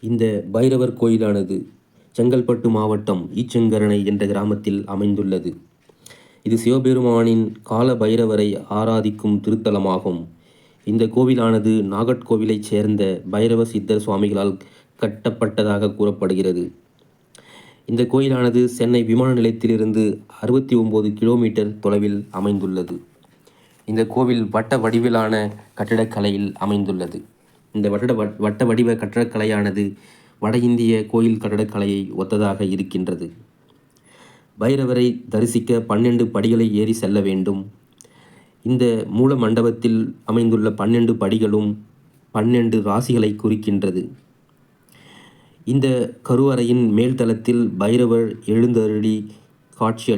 இந்த பைரவர் கோயிலானது செங்கல்பட்டு மாவட்டம் ஈச்சங்கரணை என்ற கிராமத்தில் அமைந்துள்ளது. இது சிவபெருமானின் கால பைரவரை ஆராதிக்கும் திருத்தலமாகும். இந்த கோவிலானது நாகர்கோவிலைச் சேர்ந்த பைரவ சித்தர் சுவாமிகளால் கட்டப்பட்டதாக கூறப்படுகிறது. இந்த கோயிலானது சென்னை விமான நிலையத்திலிருந்து அறுபத்தி ஒம்பது கிலோமீட்டர் தொலைவில் அமைந்துள்ளது. இந்த கோவில் வட்ட வடிவிலான கட்டிடக்கலையில் அமைந்துள்ளது. இந்த வட்ட வட்ட வடிவ கட்டடக்கலையானது வட இந்திய கோயில் கட்டடக்கலையை ஒத்ததாக இருக்கின்றது. பைரவரை தரிசிக்க பன்னெண்டு படிகளை ஏறி செல்ல வேண்டும். இந்த மூல மண்டபத்தில் அமைந்துள்ள பன்னெண்டு படிகளும் பன்னெண்டு ராசிகளை குறிக்கின்றது. இந்த கருவறையின் மேல்தளத்தில் பைரவர் எழுந்தருளி காட்சி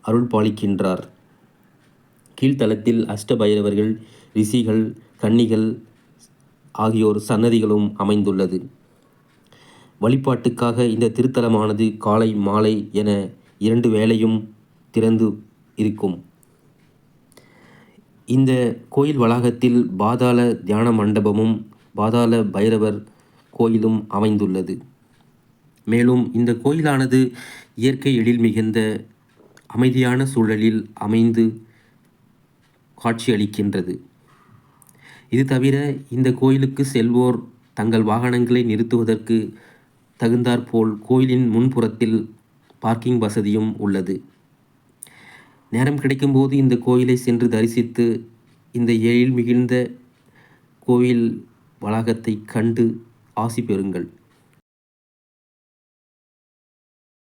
அருள் பாலிக்கின்றார் கீழ்த்தளத்தில் அஷ்ட பைரவர்கள் ரிஷிகள் கன்னிகள் ஆகியோர் சன்னதிகளும் அமைந்துள்ளது. வழிபாட்டுக்காக இந்த திருத்தலமானது காலை மாலை என இரண்டு வேளையும் திறந்து இருக்கும். இந்த கோயில் வளாகத்தில் பாதாள தியான மண்டபமும் பாதாள பைரவர் கோயிலும் அமைந்துள்ளது. மேலும் இந்த கோயிலானது இயற்கை எழில் மிகுந்த அமைதியான சூழலில் அமைந்து காட்சியளிக்கின்றது. இது தவிர இந்த கோயிலுக்கு செல்வோர் தங்கள் வாகனங்களை நிறுத்துவதற்கு தகுந்தாற்போல் கோயிலின் முன்புறத்தில் பார்க்கிங் வசதியும் உள்ளது. நேரம் கிடைக்கும்போது இந்த கோயிலை சென்று தரிசித்து இந்த எழில் மிகுந்த கோயில் வளாகத்தை கண்டு ஆசி பெறுங்கள்.